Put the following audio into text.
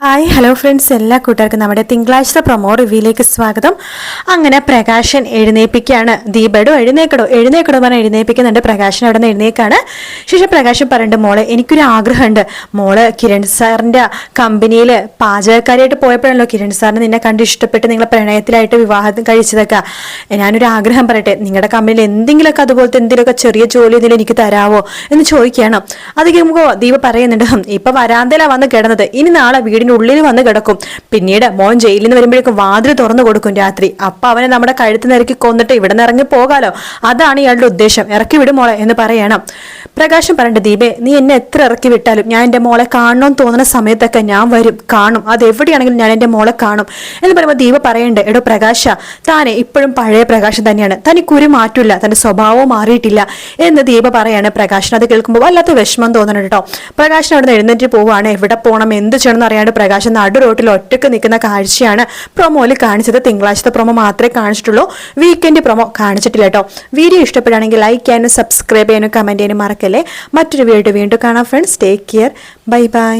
Hi hello friends എല്ലാ കൂട്ടർക്കും നമ്മുടെ തിങ്കളാഴ്ച പ്രൊമോ റിവ്യൂയിലേക്ക് സ്വാഗതം. അങ്ങനെ പ്രകാശൻ എഴുന്നേപ്പിക്കുകയാണ് ദീപടോ എഴുന്നേക്കടോ എഴുന്നേക്കടോ പറഞ്ഞാൽ എഴുന്നേപ്പിക്കുന്നുണ്ട് പ്രകാശൻ അവിടെ നിന്ന് എഴുന്നേക്കാണ്. ശേഷം പ്രകാശൻ പറയുന്നുണ്ട് മോളെ എനിക്കൊരു ആഗ്രഹമുണ്ട്. മോൾ കിരൺ സാറിന്റെ കമ്പനിയിൽ പാചകക്കാരിയായിട്ട് പോയപ്പോഴല്ലോ കിരൺ സാറിന് നിന്നെ കണ്ട് ഇഷ്ടപ്പെട്ട് നിങ്ങളെ പ്രണയത്തിലായിട്ട് വിവാഹം കഴിച്ചതൊക്കെ. ഞാനൊരു ആഗ്രഹം പറയട്ടെ. നിങ്ങളുടെ കമ്പനിയിൽ എന്തെങ്കിലുമൊക്കെ അതുപോലത്തെ എന്തെങ്കിലുമൊക്കെ ചെറിയ ജോലി എന്തെങ്കിലും എനിക്ക് തരാവോ? എന്ന് ചോദിക്കുകയാണ്. അത് കേൾക്കുമ്പോൾ ദീപ പറയുന്നുണ്ട് ഇപ്പം വരാന്തയിലാണ് വന്ന് കിടന്നത്. ഇനി നാളെ വീടിന്റെ ഉള്ളിൽ വന്ന് കിടക്കും. പിന്നീട് മോൻ ജയിലിൽ നിന്ന് വരുമ്പോഴേക്കും വാതിൽ തുറന്നു കൊടുക്കും രാത്രി. അപ്പൊ അവനെ നമ്മുടെ കഴുത്ത് നിരക്കി കൊന്നിട്ട് ഇവിടെ നിന്ന് ഇറങ്ങി പോകാലോ. അതാണ് ഇയാളുടെ ഉദ്ദേശം. ഇറക്കി വിടും മോളെ എന്ന് പറയണം. പ്രകാശം പറയണ്ട ദീപേ നീ എന്നെ എത്ര ഇറക്കി വിട്ടാലും ഞാൻ എന്റെ മോളെ കാണണമെന്ന് തോന്നുന്ന സമയത്തൊക്കെ ഞാൻ വരും. കാണും. അത് എവിടെയാണെങ്കിലും ഞാൻ എന്റെ മോളെ കാണും. എന്ന് പറയുമ്പോൾ ദീപ പറയണ്ടേ എടോ പ്രകാശ താനെ ഇപ്പോഴും പഴയ പ്രകാശം തന്നെയാണ്. തനിക്ക് ഒരു മാറ്റമില്ല. തന്റെ സ്വഭാവവും മാറിയിട്ടില്ല. എന്ന് ദീപ പറയാണ് പ്രകാശൻ. അത് കേൾക്കുമ്പോൾ വല്ലാത്ത വിഷമം തോന്നണം കേട്ടോ പ്രകാശൻ അവിടെ നിന്ന് എഴുന്നേറ്റ് പോവാണ്. എവിടെ പോകണം എന്ത് ചെയ്യണം എന്ന് അറിയാണ്ട് പ്രകാശൻ നടു റോട്ടിൽ ഒറ്റയ്ക്ക് നിൽക്കുന്ന കാഴ്ചയാണ് പ്രൊമോയിൽ കാണിച്ചത്. തിങ്കളാഴ്ചത്തെ പ്രൊമോ മാത്രമേ കാണിച്ചിട്ടുള്ളൂ. വീക്കെൻഡ് പ്രൊമോ കാണിച്ചിട്ടില്ല കേട്ടോ വീഡിയോ ഇഷ്ടപ്പെടുകയാണെങ്കിൽ ലൈക്ക് ചെയ്യാനും സബ്സ്ക്രൈബ് ചെയ്യാനും കമന്റ് ചെയ്യാനും മറക്കല്ലേ. മറ്റൊരു വീഡിയോ വീണ്ടും കാണാം friends take care bye bye